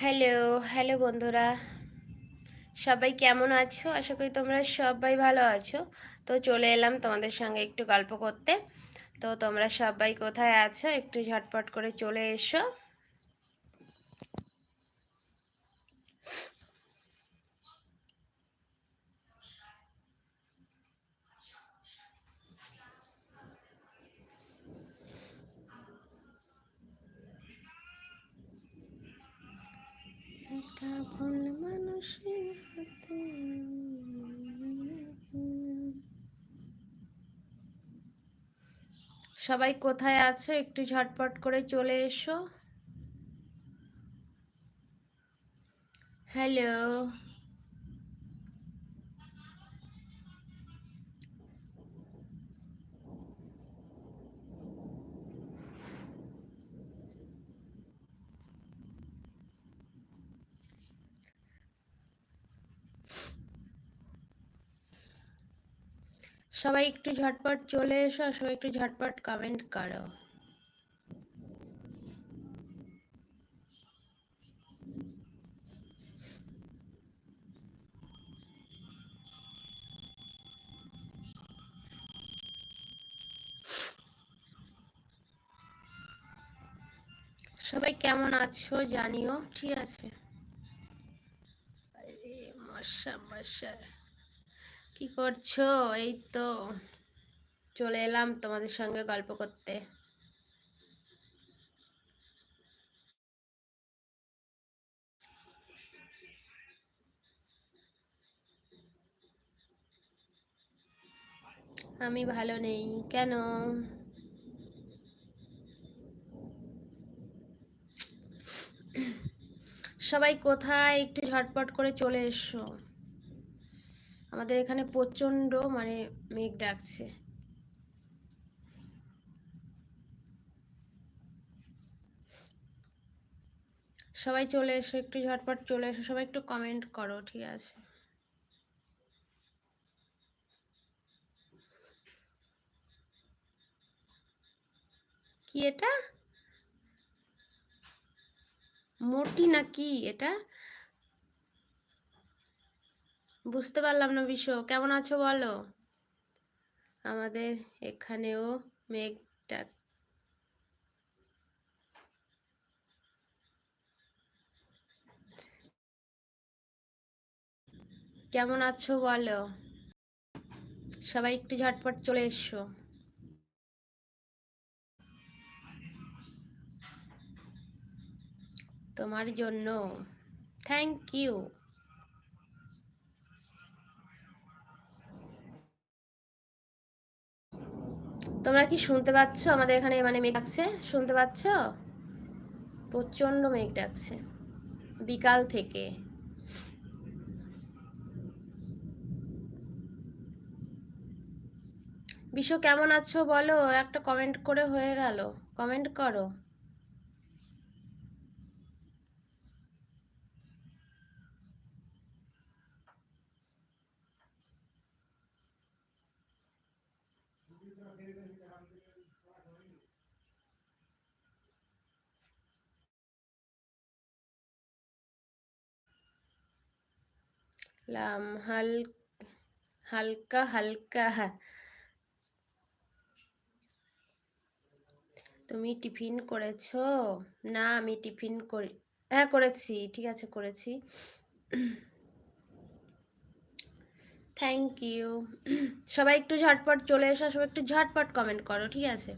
Hello hello বন্ধুরা। সবাই কেমন আছো? আশা করি তোমরা সবাই ভালো আছো। তো চলে এলাম তোমাদের সঙ্গে একটু গল্প করতে। তো তোমরা সবাই কোথায় আছো? একটু ঝটপট করে চলে এসো একটা ভুল মানুষের হাতে সবাই কোথায় আছো? একটু ঝটপট করে চলে এসো। হ্যালো সবাই একটু ঝটপট চলে এসো, সবাই একটু ঝটপট কমেন্ট করো। সবাই কেমন আছো জানিও, ঠিক আছে? মশা মশা। কি করছ? এই তো চলে এলাম তোমাদের সঙ্গে গল্প করতে। আমি ভালো নেই, কেন? সবাই কোথায়? একটু ঝটপট করে চলে এসো। আমাদের এখানে প্রচণ্ড মানে মেঘ ডাকছে। সবাই চলে এসো, একটু ঝটপট চলে এসো, সবাই একটু কমেন্ট করো, ঠিক আছে। কি এটা? মোটি নাকি এটা? বুঝতে পারলাম না বিশ্ব কেমন আছো বলো? আমাদের এখানেও মেঘটা কেমন আছো বলো? সবাই একটু ঝটপট চলে এসো। তোমার জন্য। থ্যাংক ইউ তোমরা কি শুনতে পাচ্ছ? আমাদের এখানে মানে মেঘ ডাকছে। শুনতে পাচ্ছ? প্রচণ্ড মেঘ ডাকছে। বিকাল থেকে। বিশ্ব কেমন আছো বলো? একটা কমেন্ট করে হয়ে গেল। কমেন্ট করো। লাম হাল হালকা হালকা তুমি টিফিন করেছ? না, আমি টিফিন করি হ্যাঁ করেছি, ঠিক আছে, করেছি। থ্যাংক ইউ সবাই একটু ঝটপট চলে এসো, সবাই একটু ঝটপট কমেন্ট করো, ঠিক আছে?